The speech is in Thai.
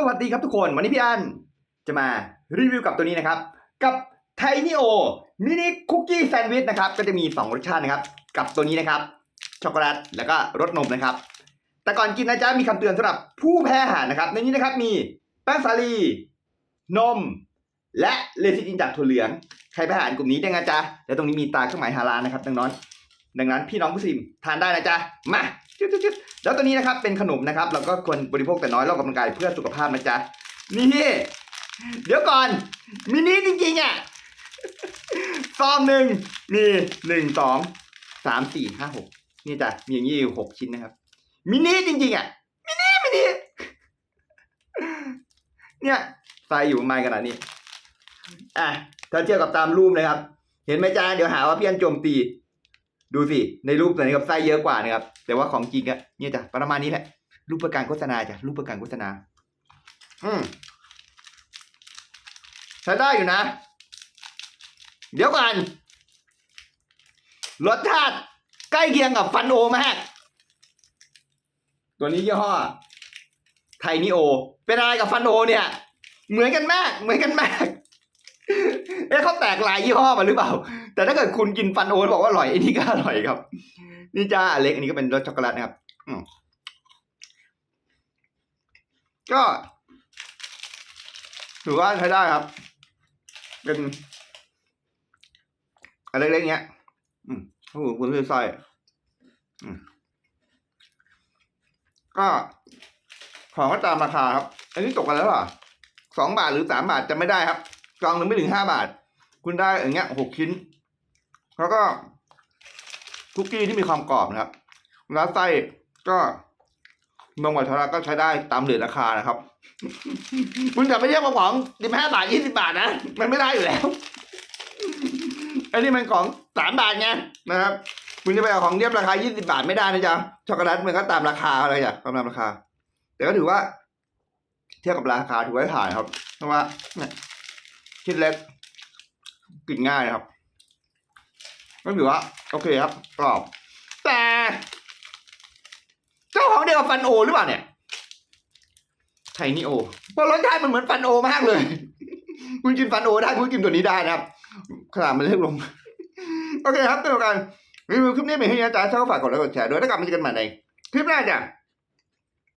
สวัสดีครับทุกคน วันนี้พี่อันจะมารีวิวกับตัวนี้นะครับ กับไทนิโอมินิคุกกี้แซนด์วิชนะครับ ก็จะมี 2 รสชาตินะครับ กับตัวนี้นะครับ ช็อกโกแลตแล้วก็รสนมนะครับ แต่ก่อนกินนะจ๊ะมีคำเตือนสำหรับผู้แพ้อาหารนะครับ ในนี้นะครับมีแป้งสาลี นม และเลซิตินจากถั่วเหลือง ใครแพ้อาหารกลุ่มนี้ได้ไงจ๊ะแล้วตรงนี้มีตาเครื่องหมายฮาลาลนะครับดังนั้น ดังนั้นพี่น้องผู้ซิมทานได้นะจ๊ะมาจุดๆแล้วตัวนี้นะครับเป็นขนมนะครับ เราก็ควรบริโภคแต่น้อยแล้วออกกำลังกายเพื่อสุขภาพนะจ๊ะนี่เดี๋ยวก่อนมินิจริงๆอะซองหนึ่งมีหนึ่งสองสามสี่ห้าหกนี่จ้ะมีอย่างนี้อยู่หกชิ้นนะครับ มินิจริงๆอะมินิมินิเนี่ยใส่อยู่ประมาณขนาดนี้อะถ้าเทียบกับตามรูปนะครับ เห็นไหมจ้าเดี๋ยวหาว่าพี่อันโจมตี ดูสิ ในรูปตัวนี้กับไส้เยอะกว่านะครับ แต่ว่าของจริงอะเนี่ยจ้ะประมาณนี้แหละ รูปประการโฆษณาจ้ะ รูปประการโฆษณา อืมใช้ได้อยู่นะ เดี๋ยวก่อนรสชาติใกล้เคียงกับฟันโอมาก ตัวนี้ยี่ห้อ ไทนิโอ เป็นอะไรกับฟันโอเนี่ย เหมือนกันมาก เหมือนกันมาก เอ๊ะเขาแตกลายยี่ห้อมาหรือเปล่า แต่ถ้าเกิดคุณกินฟันโอแล้วบอกว่าอร่อยไอ้นี่ก็อร่อยครับ นี่จ้าอเล็กอันนี้ก็เป็นรสช็อกโกแลตนะครับก็ถือว่าใช้ได้ครับ เป็นอันเล็กๆเนี้ย อืมโอ้โหคุณคือไส้อืมก็ของก็ตามราคาครับ อันนี้ตกกันแล้วเหรอสองบาทหรือสามบาทจะไม่ได้ครับ กล่องหนึ่งไม่ถึงห้าบาท คุณได้อย่างเงี้ยหกชิ้น แล้วก็คุกกี้ที่มีความกรอบนะครับแล้วไส้ก็นมวัชระก็ใช้ได้ตามเรทราคานะครับ คุณจะไม่เรียกว่าของสิบห้าบาทยี่สิบาทนะ มันไม่ได้อยู่แล้วอันนี้มันของสามบาทไงนะครับคุณจะไปเอาของเทียบราคายี่สิบาทไม่ได้นะจ๊ะช็อกโกแลตมันก็ตามราคาอะไรอย่างตามราคา แต่ก็ถือว่า เทียบกับราคาถือว่าผ่านครับ เพราะว่าเนี่ย ชิ้นเล็กกินง่ายนะครับก็ถือว่าโอเคครับกรอบ แต่เจ้าของเดียวกับฟันโอหรือเปล่าเนี่ยไทนี่โอเพราะรสชาติมันเหมือนฟันโอมากเลย คุณกินฟันโอได้คุณกินตัวนี้ได้นะครับขนาดมันเล็กลง โอเคครับเป็นการรีวิวคลิปนี้เป็นที่นะจ๊ะชอบฝากกดไลค์กดแชร์ด้วยแล้วกลับมาเจอกันใหม่ในคลิปหน้าจ้ะ